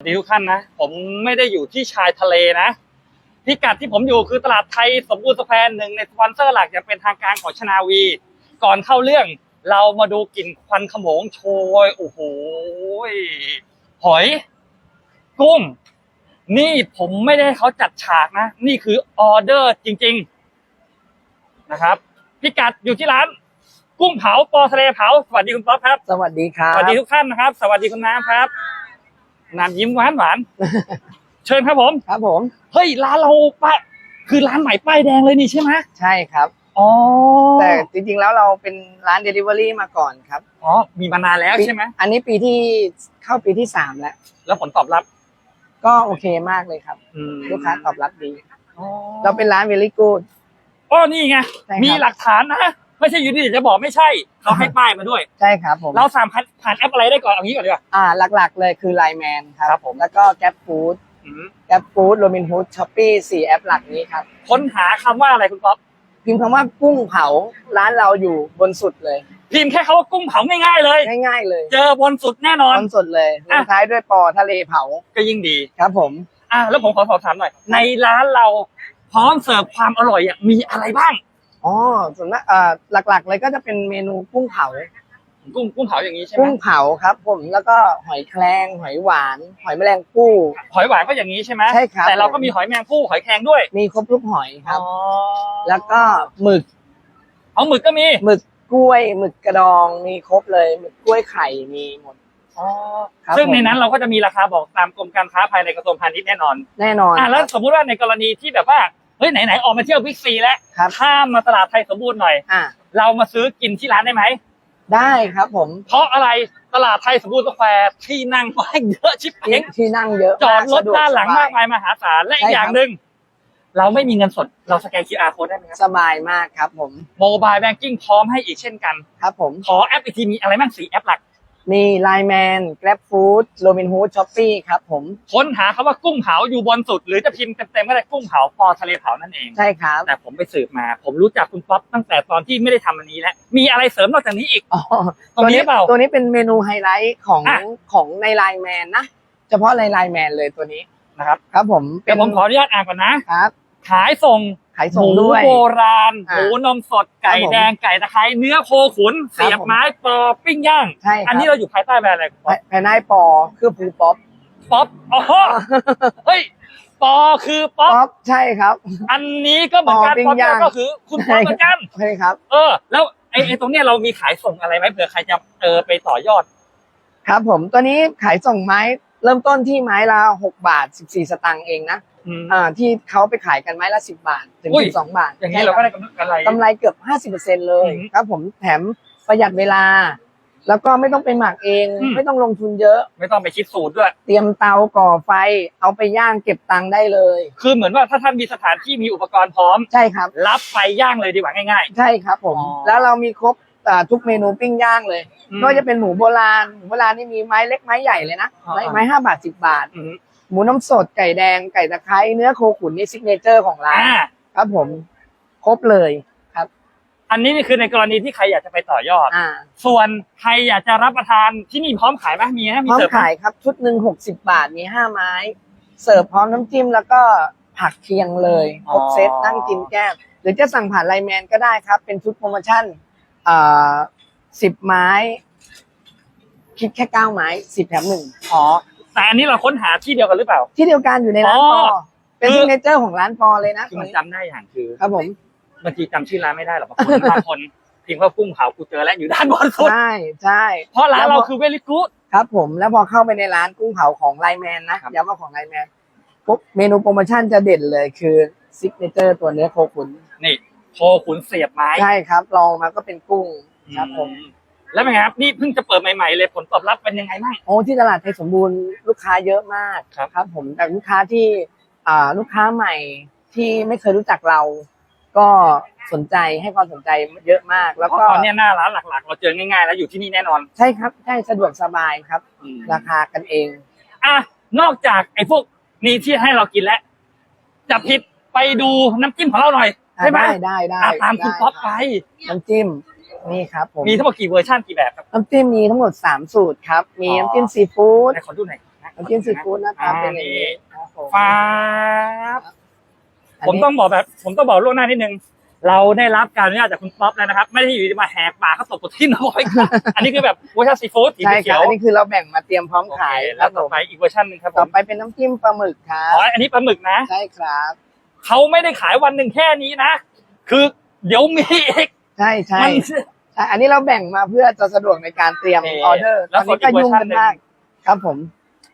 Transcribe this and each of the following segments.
สวัสดีทุกท่านนะ ผมไม่ได้อยู่ที่ชายทะเลนะพิกัดที่ผมอยู่คือตลาดไทยสมบูรณ์สแควร์หนึ่งในสปอนเซอร์หลักอย่างเป็นทางการของชนาวี ก่อนเข้าเรื่องเรามาดูกลิ่นควันขโมงโชยโอ้โหยหอย กุ้ง นี่ผมไม่ได้ให้เขาจัดฉากนะ นี่คือออเดอร์จริง ๆนะครับ พิกัดอยู่ที่ร้าน กุ้งเผาปอทะเลเผา สวัสดีคุณป๊อปครับ สวัสดีครับ สวัสดีทุกท่านนะครับ สวัสดีคุณน้ำครับ น้ำยิ้มหวานหวานๆเชิญครับผม ครับผม เฮ้ยร้านเราป้าคือร้านใหม่ป้ายแดงเลยนี่ใช่ไหมใช่ครับอ๋อแต่จริงๆแล้วเราเป็นร้าน Delivery มาก่อนครับ อ๋อ มีมานานแล้วใช่ไหมอันนี้ปีที่เข้าปีที่สามแล้ว แล้วผลตอบรับ ก็โอเคมากเลยครับอืมลูกค้าตอบรับดีอ๋อเราเป็นร้าน very good อ๋อนี่ไงใช่ครับมีหลักฐานนะ ไม่ใช่อยู่ดีจะบอกไม่ใช่เขาให้ป้ายมาด้วย ใช่ครับผมเราสามารถผ่านแอปอะไรได้ก่อนเอางี้ก่อนดีกว่าอ่าหลักๆเลยคือ Line Man คครัรับบผมแล้วก็ Gap Food อืม Gap Food Robin Hood Shopee สี่แอปหลักนี้ครับค้นหาคำว่าอะไรคุณป๊อปพิมพ์คำว่ากุ้งเผาร้านเราอยู่บนสุดเลย พิมพ์แค่เขาว่ากุ้งเผาง่ายๆเลย ง่ายๆเลย เจอบนสุดแน่นอนบนสุดเลยลอะงท้ายด้วยปอทะเลเผาก็ยิ่งดีครับผมอะแล้วผมขอสอบถามหน่อย ในร้านเราพร้อมเสิร์ฟความอร่อยอะมีอะไรบ้าง อ๋อส่วนมากอ่าหลักๆ เลยก็จะเป็นเมนูกุ้งเผากุ้งกุ้งเผาอย่างนี้ใช่ไหมกุ้งเผาครับ ผมแล้วก็หอยแครงหอยหวาน หอยแมลงภู่ หอยหวานก็อย่างนี้ใช่ไหมใช่ครับ แต่เราก็มีหอยแมงผู้หอยแครงด้วยมีครบทุกหอยครับ อ๋อแล้วก็หมึกเอาหมึกก็มีหมึกกล้วยหมึกกระดองมีครบเลยหมึกกล้วยไข่มีหมด อ๋อครับซึ่งในผมนั้นเราก็จะมีราคาบอกตามกรมการค้าภายในกระทรวงพาณิชย์แน่นอนแน่นอนอะแล้วครับสมมุติว่าในกรณีที่แบบว่า เฮ้ยไหนๆออกมาเที่ยวบิ๊กซีแล้วครับ ข้ามมาตลาดไทยสมบูรณ์หน่อย อะเรามาซื้อกินที่ร้านได้ไหม ได้ครับผมเพราะอะไรตลาดไทยสมบูรณ์สแควร์ที่นั่งว่างเยอะชิบเพ้งที่นั่งเยอะจอดรถสะวกด้านหลังสบมากมายมหาศาลและอีกอย่างหนึ่งเราไม่มีเงินสดเราสแกน QR code ได้ไหมครับสบายมากครับผม โมบายแบงกิ้งพร้อมให้อีกเช่นกัน ครับผม ขอแอปอีกทีมีอะไรบ้างสีแอปหลัก มี Line Man Grab Food Robin Hood Shopee ครับผม ค้นหาคำว่ากุ้งเผาอยู่บนสุด หรือจะพิมพ์เต็มๆก็ได้กุ้งเผาปอทะเลเผานั่นเอง ใช่ครับ แต่ผมไปสืบมา ผมรู้จักคุณป๊อปตั้งแต่ตอนที่ไม่ได้ทำอันนี้แล้ว มีอะไรเสริมนอกจากนี้อีก อ๋อตรงนี้เปล่าตัวนี้เป็นเมนูไฮไลท์ของอะ ของใน Line Man นะ เฉพาะใน Line Man เลยตัวนี้นะครับ ครับผมเดี๋ยวผมขออนุญาตอ่านก่อนนะ ครับ ขายส่งขายหส่งมูด้วยโบราณอะหมูนมสดไก่ครับผมแดงไก่ตะไคร้เนื้อโคขุน เสียบผมไม้ปอปิ้งย่าง ใช่ครับ อันนี้เราอยู่ภายใต้แบรนด์อะไรคุณป๊อปภายในปอคือภูป๊อปป๊อปอ๋อเฮ้ยปอคือป๊อปป๊อปใช่ครับ อันนี้ก็เหมือนกันปอปิ้งป๊อปย่างก็คือคุณป๊อปเหมือนกัน ใช่ครับ เออ แล้วไอ้ไอ้ตรงเนี้ยเรามีขายส่งอะไรไหมเผื่อใครจะเออไปต่อยอด ครับผมตัวนี้ขายส่งไม้เริ่มต้นที่ไม้ละหกบาทสิบสี่สตางค์เองนะ อืมอ่าที่เขาไปขายกันไม้ละสิบบาท ถึงอุ้ย สิบสองบาทอย่างนี้เราก็ได้กำไรกำไรเกือบห้าสิบเปอร์เซ็นเลยอืมครับ ผมแถมประหยัดเวลา แล้วก็ไม่ต้องไปหมักเอง อืม ไม่ต้องลงทุนเยอะ ไม่ต้องไปคิดสูตรด้วย เตรียมเตาก่อไฟ เอาไปย่างเก็บตังค์ได้เลย คือเหมือนว่าถ้าท่านมีสถานที่มีอุปกรณ์พร้อม ใช่ครับ รับไปย่างเลยดีกว่าง่าย ใช่ครับผม อ๋อ แล้วเรามีครบอ่าทุกเมนูปิ้งย่างเลยอืม ไม่ว่าจะเป็นหมูโบราณหมูโบราณนี่มีไม้เล็กไม้ใหญ่เลยนะอ่า ไม้ไม้ห้าบาทสิบบาทๆอืม หมูน้ำสดไก่แดงไก่ตะไคร้เนื้อโคขุนนี่ซิกเนเจอร์ของร้านอ่า ครับผมครบเลยครับ อันนี้นี่คือในกรณีที่ใครอยากจะไปต่อยอด อ่าส่วนใครอยากจะรับประทานที่นี่พร้อมขายไหมมีไหมมีพร้อมเสิร์ฟไหมขายครับชุดหนึ่งหกสิบบาทมีห้าไม้ เสิร์ฟพร้อมน้ำจิ้มแล้วก็ผักเคียงเลยครบเซตนั่งกินแก้มหรือจะสั่งผ่านไลน์แมนก็ได้ครับ เป็นชุดโปรโมชั่นอ่าสิบไม้ คิดแค่เก้าไม้สิบแถมหนึ่ง อ๋อ แต่อันนี้เราค้นหาที่เดียวกันหรือเปล่า ที่เดียวกันอยู่ในร้านอ๋อปอเป็นคือ ซิกเนเจอร์ของร้านปอเลยนะคือมันจำได้อย่างคือครับผมบางทีจำชื่อร้านไม่ได้หรอกบางคนบางคนพิมพ์ว่ากุ้งเผากูเจอแล้วอยู่ด้านบนสุดใช่ใช่ เพราะร้านแล้วเราพอคือเวลิกูด ครับผมแล้วพอเข้าไปในร้านกุ้งเผาของไลน์แมนนะครับ ย้ำว่าของไลน์แมนปุ๊บเมนูโปรโมชั่นจะเด่นเลยคือซิกเนเจอร์ตัวเนื้อโคขุนนี่โชขุนเสียบไม้ใช่ครับลองมาก็เป็นกุ้งครับผม อื แล้วเป็นไงครับนี่เพิ่งจะเปิดใหม่ๆเลยผลตอบรับเป็นยังไงบ้าง โอ้ที่ตลาดไทยสมบูรณ์ลูกค้าเยอะมากครับ ครับ ผมแต่ลูกค้าที่อ่าลูกค้าใหม่ที่ไม่เคยรู้จักเรา ก็สนใจให้ความสนใจเยอะมาก แล้วเพราะก็ตอนเนี้ยหน้าร้านหลักๆ เราเจอง่ายๆ แล้วอยู่ที่นี่แน่นอนใช่ครับใช่สะดวกสบายครับ ราคากันเอง อะนอกจากไอ้พวกนี้ที่ให้เรากินแล้วจะผิดไปดูน้ำจิ้มของเราหน่อยได้ไหมได้ได้ได้อะตามคุณได้ป๊อปไปน้ำจิ้ม นี่ครับผมมีทั้งหมดกี่เวอร์ชันกี่แบบครับน้ำจิ้มมีทั้งหมด 3 สูตรครับ มีอ๋อน้ำจิ้มซีฟู้ดไหนขอดูหน่อยนะน้ำจิ้มซีฟู้ดหน้าตาเป็นอย่างนี้ครับผมฟ้าบอันผมนี้ต้องบอกแบบ ผมต้องบอกล่วงหน้านิดนึง เราได้รับการอนุญาตจากคุณป๊อปแล้วนะครับ ไม่ได้อยู่ดีมาแหกปากเขาตบกดที่น้อยอันนี้คือแบบเวอร์ชันซีฟู้ดสีใช่คเขีรัยบวอันนี้คือเราแบ่งมาเตรียมพร้อมโอเคขายคแล้รัวบผต่อมไปอีกเวอร์ชันหนึ่งครับผต่อมไปเป็นน้ำจิ้มปลาหมึกครัอ๋อบอันนี้ปลาหมึกนะใช่ครับเขาไม่ได้ขายวันหนึ่งแค่นี้นะ คือเดี๋ยวมีอีก ใช่ใช่มันใช่อันนี้เราแบ่งมาเพื่อจะสะดวกในการเตรียมโอเคออเดอร์ตแล้อวนนี้ก็ยุ่งกันส่วนอีกเวอร์ชันหนึ่ง มากครับผม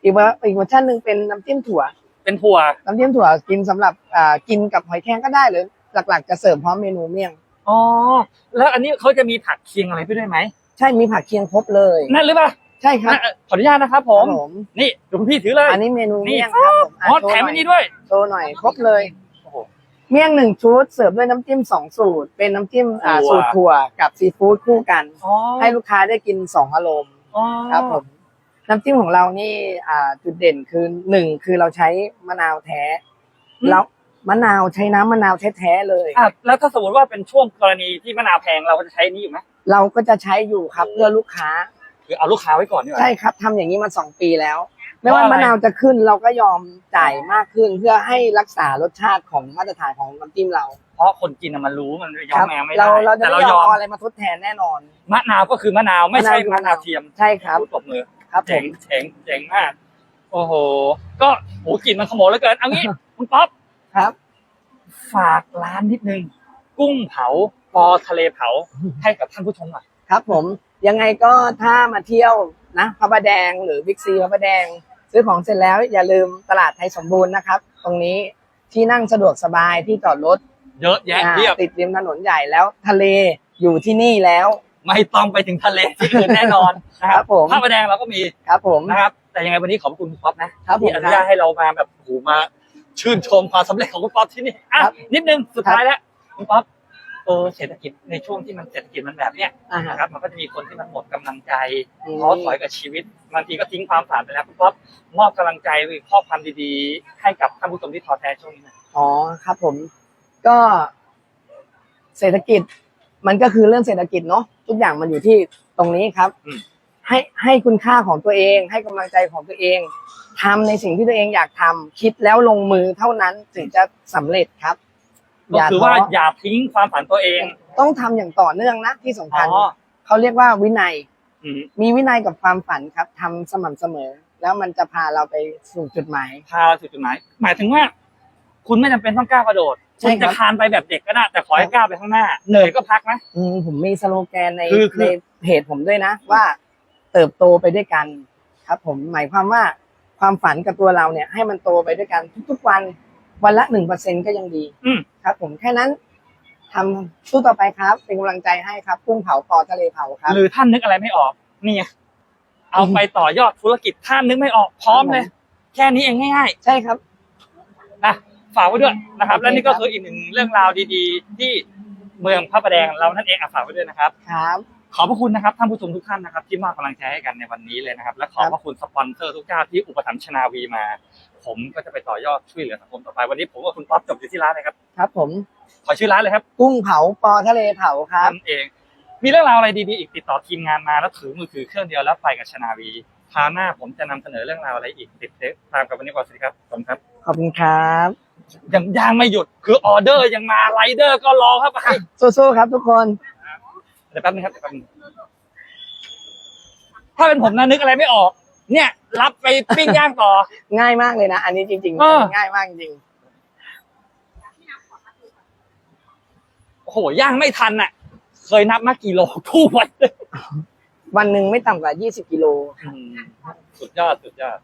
อีกเวอร์อีกเวอร์ชันหนึ่งเป็นน้ำจิ้มถั่ว เป็นถั่วน้ำจิ้มถั่วกินสำหรับอ่ากินกับหอยแครงก็ได้หรือหลัก ๆ จะเสิร์ฟพร้อมเมนูเมี่ยง อ๋อแล้วอันนี้เขาจะมีผักเคียงอะไรไปด้วยไหมใช่มีผักเคียงครบเลย นั่นหรือเปล่าใช่ครับนั่นเอ่อขออนุญาตนะครับผม ครับผม นี่ดูคุณพี่ถือเลย อันนี้เมนูนี่เมี่ยงครับผมอ๋ออะโชแถมว์หอันน่นี้อยด้วย โชว์หน่อยครบเลยโอ้โห เมี่ยงหนึ่งชุดเสิร์ฟด้วยน้ำจิ้มสองสูตร เป็นน้ำจิ้มอ่าถั่ว สูตรถั่วกับซีฟู้ดคู่กัน อ๋อให้ลูกค้าได้กินสองอารมณ์อ๋อครับผมน้ำจิ้มของเรานี่อ่าจุดเด่นคือหนึ่งคือเราใช้มะนาวแท้แล้วมะนาวใช้น้ำมะนาวแท้ๆเลย อะแล้วถ้าสมมติว่าเป็นช่วงกรณีที่มะนาวแพงเราก็จะใช้นี้อยู่ไหมเราก็จะใช้อยู่ครับเพื่อลูกค้า คือเอาลูกค้าไว้ก่อนดีกว่าใช่ครับทำอย่างนี้มาสองปีแล้ว ไม่ว่าเพราะอะไร มะนาวจะขึ้นเราก็ยอมจ่ายมากขึ้น เพื่อให้รักษารสชาติของมาตรฐานของน้ำจิ้มเราเพราะคนกินน่ะมันรู้มันยอคมรัแมวไม่ได้เราเราจะแต่ไม่เรายยออมมเอาอะไรมาทดแทนแน่นอน มะนาวก็คือมะนาวไม่ใช่มะนาวคือมะนาวเทียมใช่ครับตบมือครับผเจ๋งม เจ๋งเจ๋งมาก โอ้โห ก็โหกลิ่นมันขโมยเหลือเกินเอางี้ คุณป๊อปครับ ฝากร้านนิดนึง กุ้งเผาปอทะเลเผาให้กับท่านผู้ชมหน่อย ครับผมยังไงก็ถ้ามาเที่ยวนะพระประแดงหรือบิ๊กซีพระประแดง ซื้อของเสร็จแล้วอย่าลืมตลาดไทยสมบูรณ์นะครับ ตรงนี้ที่นั่งสะดวกสบายที่จอดรถเยอะแยะอ่าเรียบ ติดริมถนนใหญ่แล้วทะเลอยู่ที่นี่แล้วไม่ต้องไปถึงทะเลที่อื่นแน่นอนนะคครัรับบผมผ้าประแดงเราก็มีครับผม นะครับ แต่ยังไงวันนี้ขอบคุณคุณป๊อปนะครับผมที่อนุญาตให้เรามาแบบโอ้โหมา ชื่นชมความสำเร็จของคุณป๊อปที่นี่อะครับนิดนึงสุดท้ายแล้วคุณป๊อป เออเศรษฐกิจในช่วงที่มันเศรษฐกิจมันแบบเนี้ยอ่าฮะ นะครับมันก็จะมีคนที่มันหมดกำลังใจอืม ท้อถอยกับชีวิตบางทีก็ทิ้งความฝันไปแล้วคุณป๊อปมอบกำลังใจหรือข้อความดีๆ ให้กับท่านผู้ชมที่ท้อแท้ช่วงนี้หนะอ๋อครับผมก็เศรษฐกิจ มันก็คือเรื่องเศรษฐกิจเนาะทุกอย่างมันอยู่ที่ตรงนี้ครับให้ให้คุณค่าของตัวเอง ให้กำลังใจของตัวเองทำในสิ่งที่ตัวเองอยากทำคิดแล้วลงมือเท่านั้นถึงจะสำเร็จครับ ก็คือว่าท้ออย่าทิ้งความฝันตัวเอง ต้องทำอย่างต่อเนื่องนะที่สำอ๋คัญอเขาเรียกว่าวินัยอืมมีวินัยกับความฝันครับทำสม่ำเสมอ แล้วมันจะพาเราไปสู่จุดหมายพาเราสู่จุดหมาย หมายถึงว่า คุณไม่จำเป็นต้องกล้ากระโดดใช่คุณครัจะบคานไปแบบเด็กก็ได้แต่ขอให้ก้าวไปข้างหน้าเหนื่อยก็พักนะอืมผมมีสโลแกนในคือคือในเพจผมด้วยนะ ว่าเติบโตไปด้วยกันครับ ผมหมายความว่าความฝันกับตัวเราเนี่ย ให้มันโตไปด้วยกันทุกๆวัน วันละหนึ่งเปอร์เซ็นก็ยังดีอืม ครับ ผมแค่นั้นทำสู้ต่อไปครับ เป็นกำลังใจให้ครับกุ้งเผาปอทะเลเผาครับ หรือท่านนึกอะไรไม่ออกนี่ไงเอาไปต่อยอดธุรกิจท่านนึกไม่ออกพร้อมเลย แค่นี้เองง่ายใช่ครับ ๆนะฝากไว้ด้วยนะครับ โอเค และนี่ก็ครับคืออีกหนึ่งเรื่องราวดี ๆ ที่เมืองพระประแดงเรานั่นเองอะฝากไว้ด้วยนะครับ ครับ ขอบพระคุณนะครับท่านผู้ชมทุกท่านนะครับ ที่มอบกำลังใจให้กันในวันนี้เลยนะครับ และขอบพระคุณสปอนเซอร์ทุกเจ้าที่อุปถัมภ์ชนาวีมา ผมก็จะไปต่อยอดช่วยเหลือสังคมต่อไปวันนี้ผมกับคุณป๊อปจบอยู่ที่ร้านเลยครับครับผมขอชื่อร้านเลยครับกุ้งเผาปอทะเลเผาครับนั่นเอง มีเรื่องราวอะไรดีๆอีกติดต่อทีมงานมาแล้วถือมือถือเครื่องเดียวแล้วไปกับชนาวีคราวหน้าผมจะนำเสนอเรื่องราวอะไรอีกติดตามกับวันนี้ก่อนสวัสดีครับผมครับขอบคุณครับยังยังไม่หยุดคือออเดอร์ยังมาไรเดอร์ก็รอครับไปสู้ๆครับทุกคนเดี๋ยวแป๊บนึงครับเดี๋ยวแป๊บนึงถ้าเป็นผมนะนึกอะไรไม่ออก เนี่ย รับไปปิ้งย่างต่อ ง่ายมากเลยนะ อันนี้จริงเออๆง่ายมากจริงโอ้โหย่างไม่ทันอะ เคยนับมากี่โลทุกวันเลยวันหนึ่งไม่ต่ำกว่า 20 กิโล อืมสุดยอดสุดยอด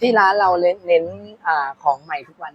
ที่ร้านเราเน้นเน้นอ่าของใหม่ทุกวัน